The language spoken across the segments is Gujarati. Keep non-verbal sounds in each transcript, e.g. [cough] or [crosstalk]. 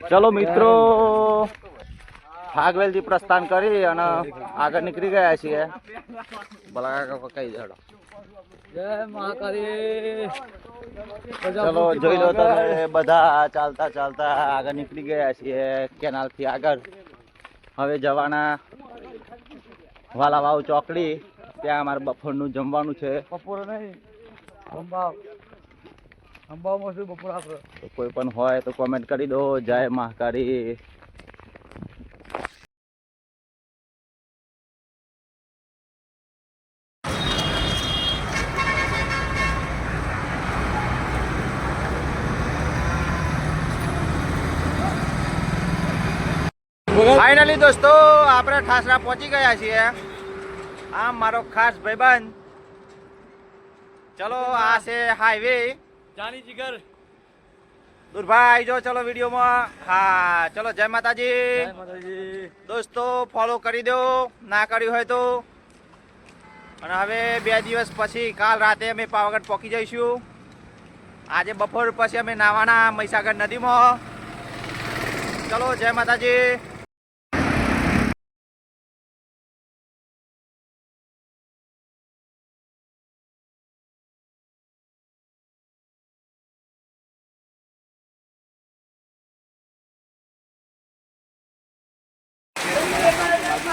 ચલો મિત્રો ફાગવેલથી પ્રસ્થાન કરી અને આગળ નીકળી ગયા છીએ. ભલા કઈ જડો. ચલો જોઈ લો તમે બધા ચાલતા ચાલતા આગળ નીકળી ગયા છીએ કેનાલથી આગળ. હવે જવાના વાલાવાવ ચોકડી. ત્યાં અમારે બફરનું જમવાનું છે. બપોરે નહીં અંબાવમાં શું બપોર કોઈ પણ હોય તો કોમેન્ટ કરી દો. જય મહાકાળી. ફાઇનલી દોસ્તો, આપણે ઠાસરા પહોંચી ગયા છીએ. આમ મારો ખાસ ભાઈબંધ. ચલો, આ છે હાઈવે જાની જીગર દુર્ભાઈ જો ચલો વિડીયોમાં. હા ચલો જય માતાજી. જય માતાજી. દોસ્તો ફોલો કરી દો. ના કર્યું હોય તો. અને હવે બે દિવસ પછી કાલ રાતે અમે પાવાગઢ પહોંચી જઈશું. આજે બપોર પછી અમે નાવાના મહીસાગર નદીમાં. ચલો જય માતાજી.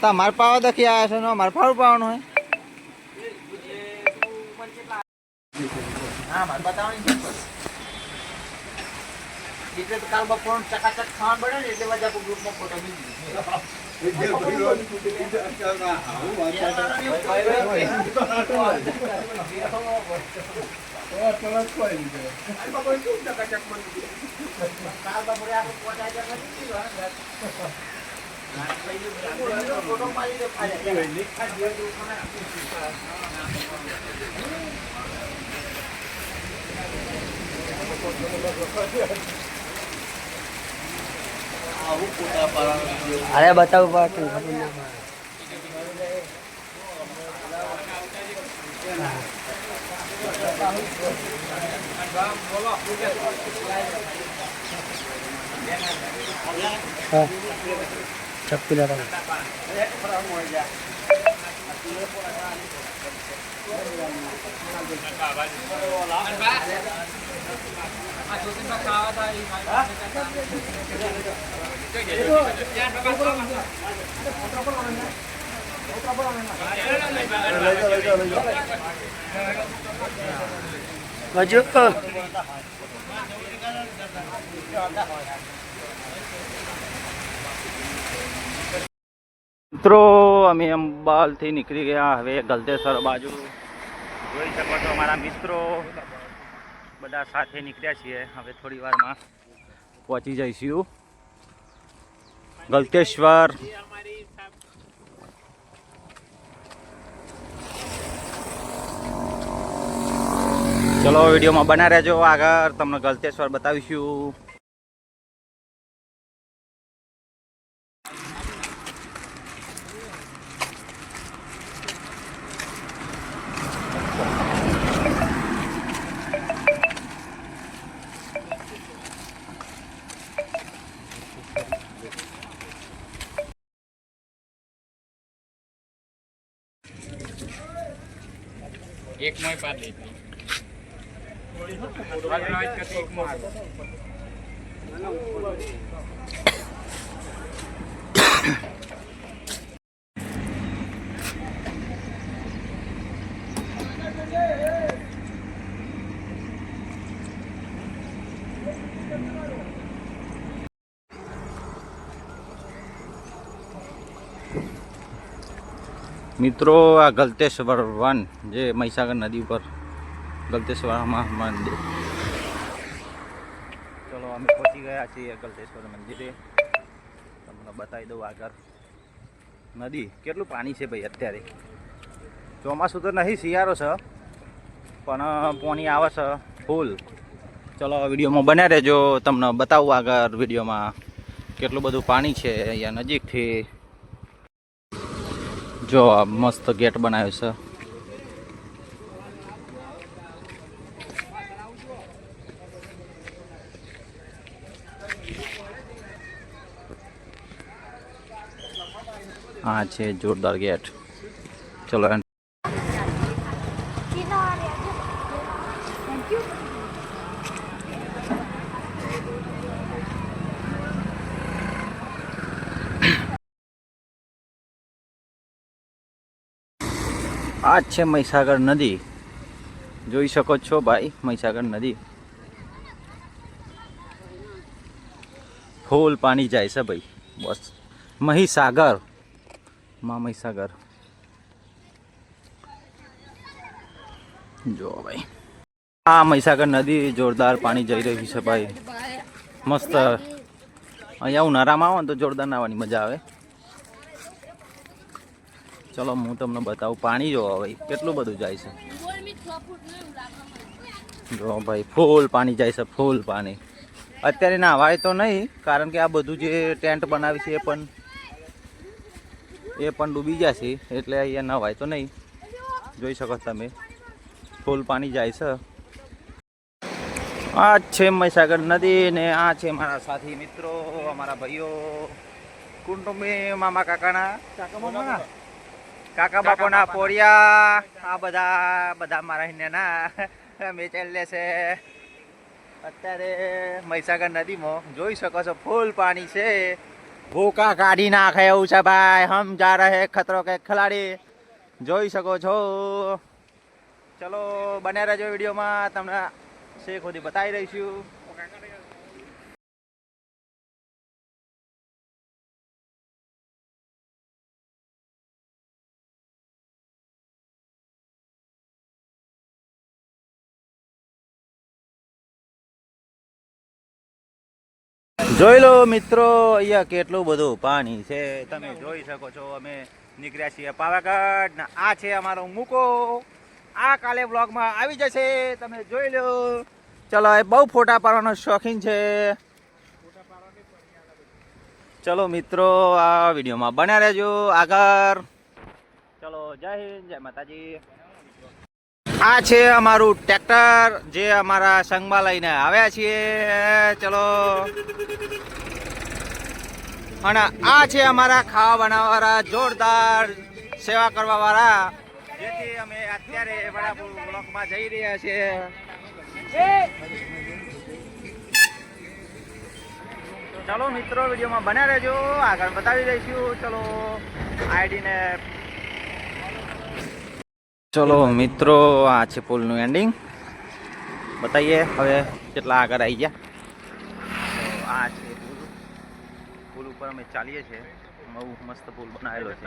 તમારે પાવા દખી આવ્યા છે ને મારે ફાળું પાવાનું હોય. [laughs] [laughs] અરે બતાવું પાછું ખબર પડે. હા ચપ્પી લગાવ મિત્રો, અમે અંબાલથી નીકળી ગયા. હવે ગલતેશ્વર બાજુ. જોઈ શકો છો અમારા મિત્રો. બધા સાથે નીકળ્યા છીએ. હવે થોડી વારમાં પહોંચી જઈશું. ગલતેશ્વર. ચલો વિડીયોમાં બના રહેજો. આગળ તમને ગલતેશ્વર બતાવીશું. એક મોય પાડી મિત્રો આ ગલતેશ્વર વન જે મહીસાગર નદી ઉપર ગલતેશ્વરમાં મંદિર. ચલો, અમે પહોંચી ગયા છીએ ગલતેશ્વર મંદિરે. તમને બતાવી દઉં આગળ. નદી, કેટલું પાણી છે ભાઈ અત્યારે? ચોમાસું તો નહીં, શિયાળો છે. પણ પોણી આવે છે, ફૂલ. ચલો વિડીયોમાં બન્યા રહેજો. તમને બતાવું આગળ વિડીયોમાં કેટલું બધું પાણી છે અહીંયા નજીકથી. જો મસ્ત ગેટ બનાવ્યો છે. આ છે જોરદાર ગેટ. ચલો આ છે મહીસાગર નદી. જોઈ શકો છો ભાઈ, મહીસાગર નદી. ફૂલ પાણી જાય છે ભાઈ, બસ. મહીસાગર. માં મહીસાગર. જો ભાઈ. આ મહીસાગર નદી જોરદાર પાણી જઈ રહ્યું છે ભાઈ. મસ્ત. અહીંયા ઉનાળામાં આવો ને તો જોરદાર નાવાની મજા આવે. ચલો, હું તમને બતાવું. પાણી જો ભાઈ કેટલું બધું જાય છે. જો ભાઈ, ફૂલ પાણી જાય છે, ફૂલ પાણી. અત્યારે નાવાય તો નહીં, કારણ કે આ બધું જે ટેન્ટ બનાવી છે એ પણ એ પણ ડૂબી છે એટલે અહીંયા નવાય તો નહીં. જોઈ શકો તમે. ફૂલ પાણી જાય છે. આ છે મહીસાગર નદી ને આ છે મારા સાથી મિત્રો અમારા ભાઈઓ. કુટુંબી મામા કાકાના? કાકા મામા કાકા બાપોના પોરિયા. આ બધા બધા મારા હિન્નેના અમે [laughs] ચાલે છે. અત્યારે મહીસાગર નદીમાં જોઈ શકો છો ફૂલ પાણી છે. ભૂકા કાઢી નાખે એવું છે ભાઈ. હમ, જા રહે ખતરો કે ખિલાડી. જોઈ શકો છો. ચલો બને રહેજો વિડીયોમાં. તમને શેખ સુધી બતાવી રહીશું જોઈ લો મિત્રો, અહીંયા કેટલું બધું પાણી છે. તમે જોઈ શકો છો, અમે નીકળ્યા છીએ પાવાગઢ આ છે અમારો મૂકો. આ કાલે બ્લોગમાં આવી જશે. તમે જોઈ લો. ચલો, એ બહુ ફોટા પાડવાનો શોખીન છે. ચલો મિત્રો, આ વિડીયોમાં બન્યા રહેજો. આગળ ચલો, જય હિન્દ, જય માતાજી. આ છે અમારું ટ્રેક્ટર, જે અમારા સંઘમાં લઈને આવ્યા છીએ. ચલો. અને આ છે અમારા ખાવા બનાવવાળા જોરદાર સેવા કરવા વાળા જેથી અમે અત્યારે વડાપુર બ્લોકમાં જઈ રહ્યા છીએ. ચલો મિત્રો, વિડીયોમાં બન્યા રહેજો. આગળ બતાવી દઈશું. ચલો આઈડીને ચલો મિત્રો, આ છે પુલનું એન્ડિંગ બતાવીએ હવે કેટલા આગળ આવી ગયા. આ છે અમે ચાલીએ છીએ. બહુ મસ્ત પુલ બનાવેલો છે.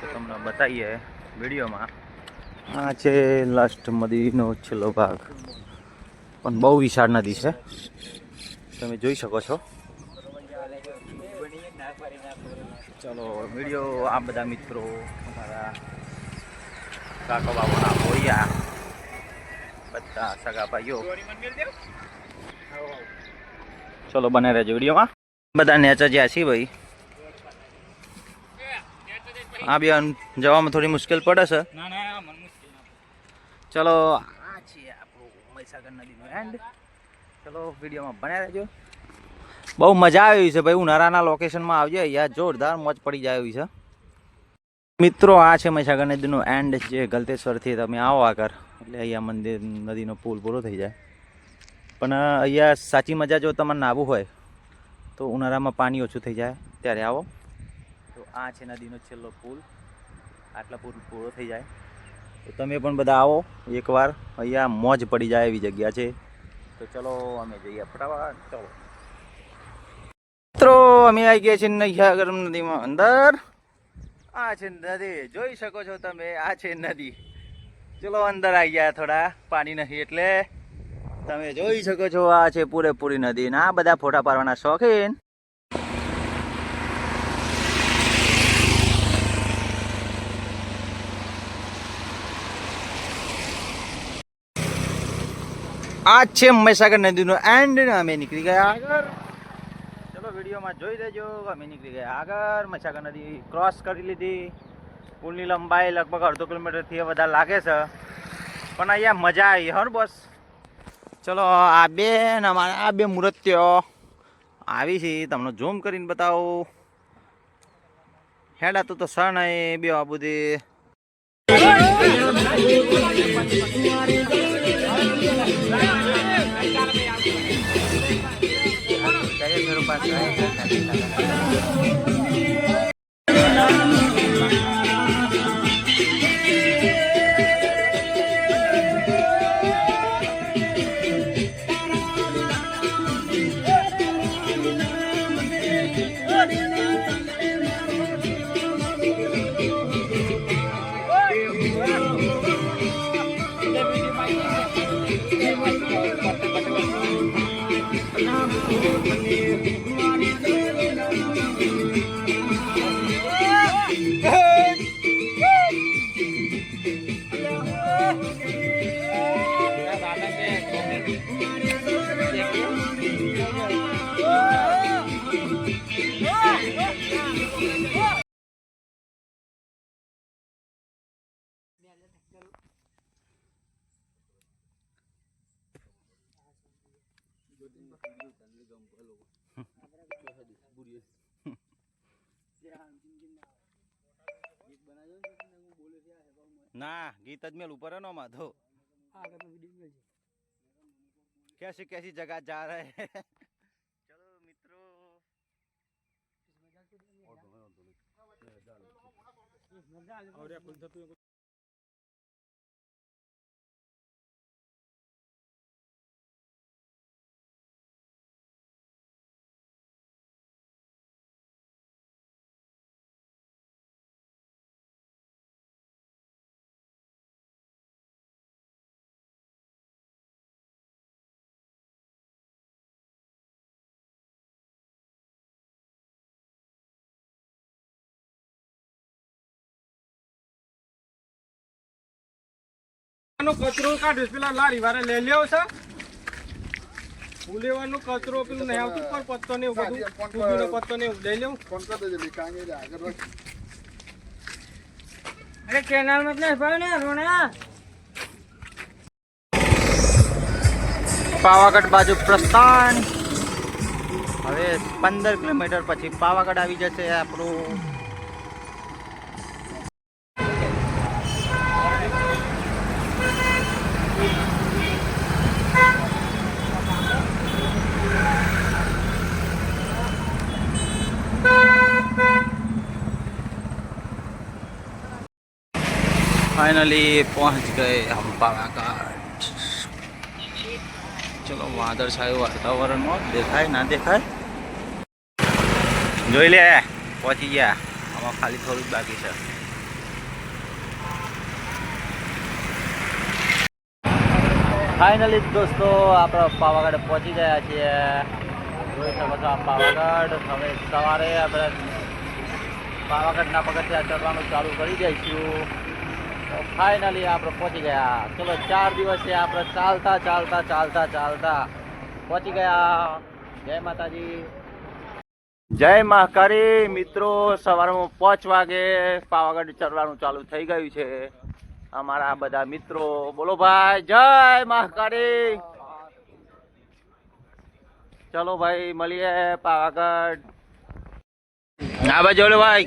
તો તમને બતાવીએ વિડીયોમાં. આ છે લાસ્ટ નદીનો છેલ્લો ભાગ. પણ બહુ વિશાળ નદી છે. તમે જોઈ શકો છો. ચલો વીડિયો આ બધા મિત્રો અમારા કાકા બાબુના ભોયા બધા સગા ભાઈઓ. ચલો બને રહેજો વિડીયોમાં. બધા નેચર જ્યાં છીએ ભાઈ. હા બેન જવામાં થોડી મુશ્કેલ પડે છે. ચલો આ છે આપણું મહીસાગર નદીનો એન્ડ ચલો વિડીયોમાં બન્યા રહેજો. બહુ મજા આવી છે ભાઈ ઉનાળાના લોકેશનમાં આવજો. અહીંયા જોરદાર મોજ પડી જાય એવી છે. મિત્રો આ છે મહીસાગર નદીનો એન્ડ જે ગલતેશ્વરથી તમે આવો આગળ એટલે અહીંયા મંદિર નદીનો પુલ પૂરો થઈ જાય. પણ અહીંયા સાચી મજા જો તમારે નાવું હોય તો ઉનાળામાં પાણી ઓછું થઈ જાય. ત્યારે આવો. તો આ છે નદીનો છેલ્લો પુલ. આટલા પુલ પૂરો થઈ જાય. તો તમે પણ બધા આવો. એકવાર અહીંયા મોજ પડી જાય એવી જગ્યા છે. તો ચલો અમે જઈએ ફટાફટ. ચલો. મિત્રો, અમે આવી ગયા છીએ નૈયાગર નદીમાં અંદર. આ છે નદી. જોઈ શકો છો તમે, આ છે નદી. ચલો અંદર આવી ગયા થોડા. પાણી નથી એટલે. તમે જોઈ શકો છો, આ છે પૂરેપૂરી નદી ના બધા ફોટા પાડવાના શોખીન આ છે મહીસાગર નદીનો એન્ડ અમે નીકળી ગયા આગળ. ચલો, વિડીયોમાં જોઈ લેજો, અમે નીકળી ગયા આગળ. મહીસાગર નદી ક્રોસ કરી લીધી. પુલની લંબાઈ લગભગ અડધો કિલોમીટરથી વધારે લાગે છે. પણ અહીંયા મજા આવી હર બસ ચલો, આ બે અમારે આ બે મૂર્ત્યો આવી છે. તમને ઝૂમ કરીને બતાવું. હેડા, તું તો શરણાઈ બે આ બધી. I'm ના ગીત જ મેલ ઉપર નો માધો कैसी कैसी जगह जा रहे हैं चलो मित्रों આનો કચરો કાઢ્યો પેલા લારી વાળા લઈ લેવો છે. ફૂલેવાનો કચરો પેલું નહીં આવતું પણ પત્તો ને એવું બધું. કુબીનો પત્તો ને એવું લઈ લેવું અરે કેનાલમાં એટલે ભાઈ ને રોણા પાવાગઢ બાજુ પ્રસ્થાન. હવે પંદર કિલોમીટર પછી પાવાગઢ આવી જશે આપણું ફાઇનલી પહોંચ ગયે હમ પાવાગઢ ચલો વાદળછાયું વાતાવરણમાં. દેખાય, ના દેખાય? જોઈ લે, પહોંચી ગયા. આમાં ખાલી થોડું જ બાકી છે. ફાઇનલી દોસ્તો, આપણે પાવાગઢ પહોંચી ગયા છીએ. જોઈ શકો છો આ પાવાગઢ. હવે સવારે આપણે પાવાગઢના પગથિયા ચડવાનું ચાલુ કરી દઈશું. ફાઇનલી આપણે પહોંચી ગયા. ચલો ચાર દિવસે આપણે ચાલતા ચાલતા ચાલતા ચાલતા પહોંચી ગયા. જય માતાજી. જય મહાકાળી. મિત્રો સવારમાં પાંચ વાગે પાવાગઢ ચડવાનું ચાલુ થઈ ગયું છે. અમારા બધા મિત્રો બોલો ભાઈ જય મહાકાળી. ચલો ભાઈ મળીએ પાવાગઢ. ના ભાઈ જોડે ભાઈ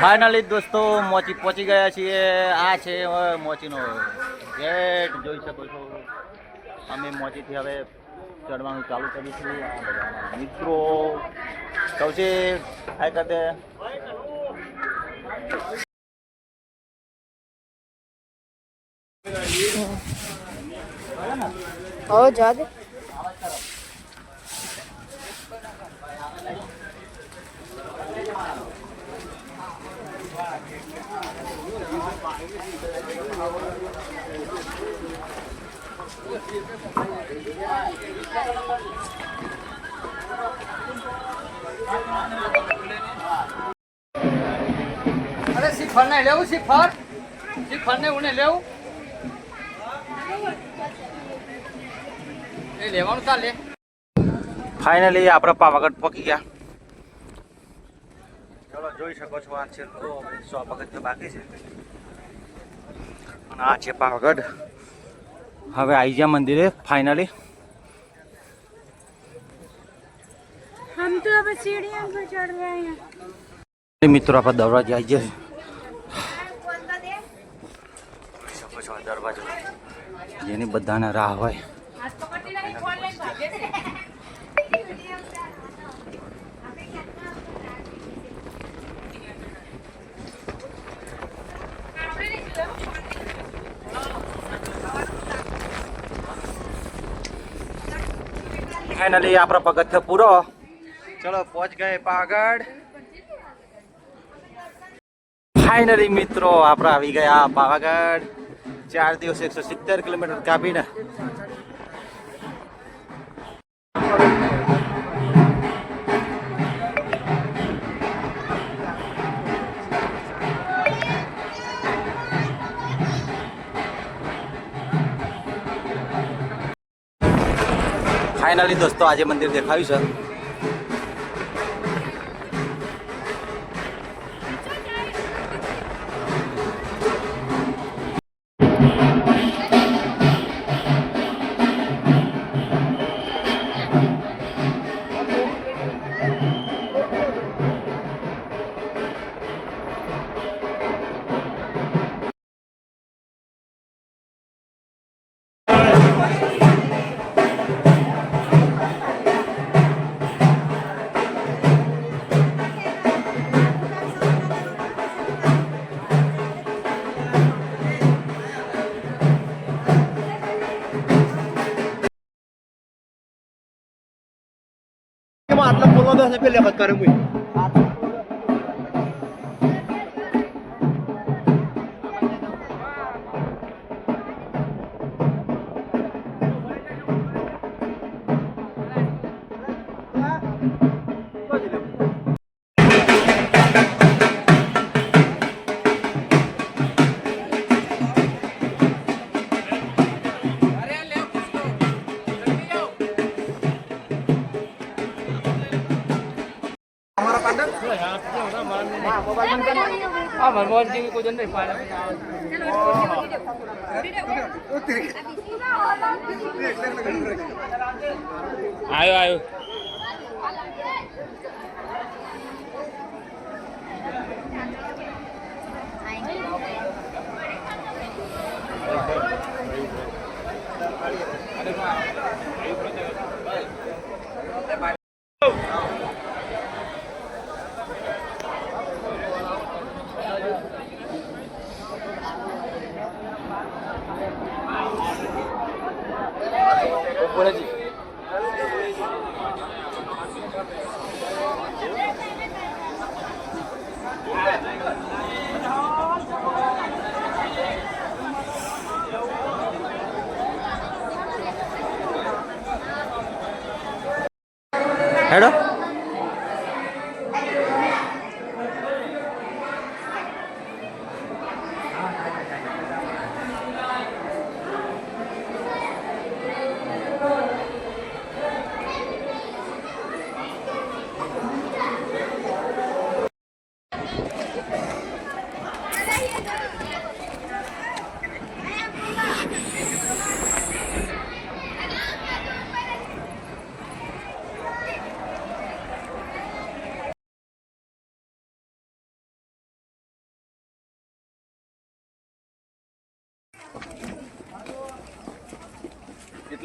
ફાઇનલી દોસ્તો, મોચી પહોંચી ગયા છીએ. આ છે મોચીનો ગેટ જોઈ શકો છો. અમે મોચીથી હવે ચડવાનું ચાલુ કરીશું આ મિત્રો. સૌથી હાય કરતે હો જવા અરે શિખર ને લેવું શિખર? શિખર ને ઉને લેવું? એ લેવાનું ચાલે ફાઇનલી આપણે પાવાગઢ પકી ગયા. ચલો જોઈ શકો છો આ છે સો પગથિયાં બાકી છે. અને આ છે પાવાગઢ. હવે આવી ગયા મંદિરે ફાઇનલી મિત્રો આપણે દરવાજે આવી જઈએ દરવાજો જેની બધાને રાહ હોય. Thank you. ફાઇનલી આપણો પગથિયો પૂરો. ચલો, પહોંચ ગયે પાગડ ફાઇનલી મિત્રો, આપણે આવી ગયા પાવાગઢ ચાર દિવસ એકસો સિત્તેર કિલોમીટર કાપીને ફાઇનલી દોસ્તો આજે મંદિર દેખાયું છે. હા ભગવાન જેવી કોઈ જન નહીં પાડે આવ્યો આવ્યો બોલે Hello.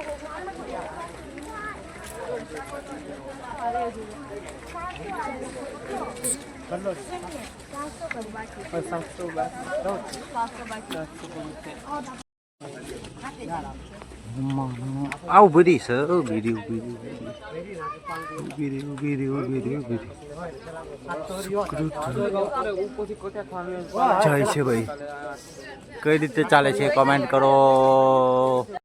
હતું આ ઊભી રહી છે ઊભી રહી ઊભી રહી ઊભી રહી. ઊભી રહી ઊભી રહી જાય છે ભાઈ. કઈ રીતે ચાલે છે? કમેન્ટ કરો.